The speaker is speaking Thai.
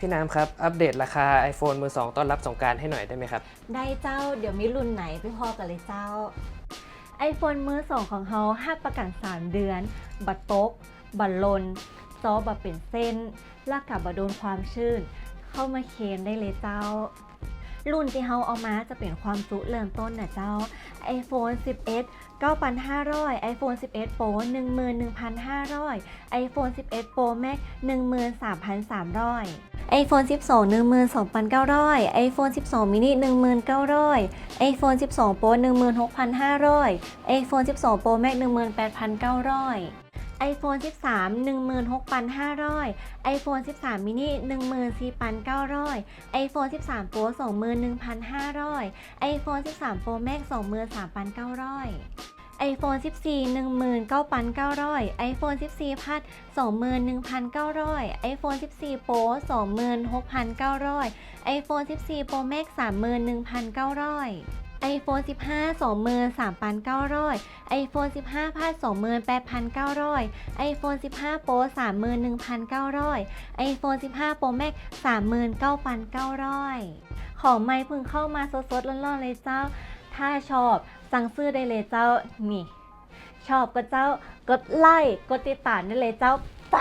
พี่น้ำครับ อัปเดตราคา iPhone มือ 2 ต้อนรับสงการให้หน่อยได้ไหมครับ ได้เจ้าเดี๋ยวมีรุ่นไหนไปพอกันเลยเจ้า iPhone มือสองของเขาห้าประกัน 3 เดือน บัตรตก บัตรลน ซอบัตรเป็นเส้น ลากกับบัตรโดนความชื้น เข้ามาเคนได้เลยเจ้า รุ่นที่เขาเอามาจะเป็นความจุเริ่มต้นนะเจ้า iPhone 11 9,500 iPhone 11 Pro 11,500 iPhone 11 Pro Max 13,300 iPhone 12 12,900 iPhone 12 mini 1,900 iPhone 12 Pro 16,500 iPhone 12 Pro Max 18,900 iPhone 13 16,500 iPhone 13 mini 14,900 iPhone 13 Pro 21,500 iPhone 13 Pro Max 23,900 iPhone 14 19,900 iPhone 14พัด21,900 iPhone 14 Pro 26,900 iPhone 14 Pro Max 31,900 iPhone 15 23,900 iPhone 15พัด28,900 iPhone 15 Pro 31,900 iPhone 15 Pro Max 39,900 ของไม่พิ่งเข้ามาสดๆร้อนๆเลยเจ้า ถ้าชอบ สั่งซื้อได้เลยเจ้า นี่ ชอบก็เจ้ากดไลค์ กดติดตามได้เลยเจ้า ไป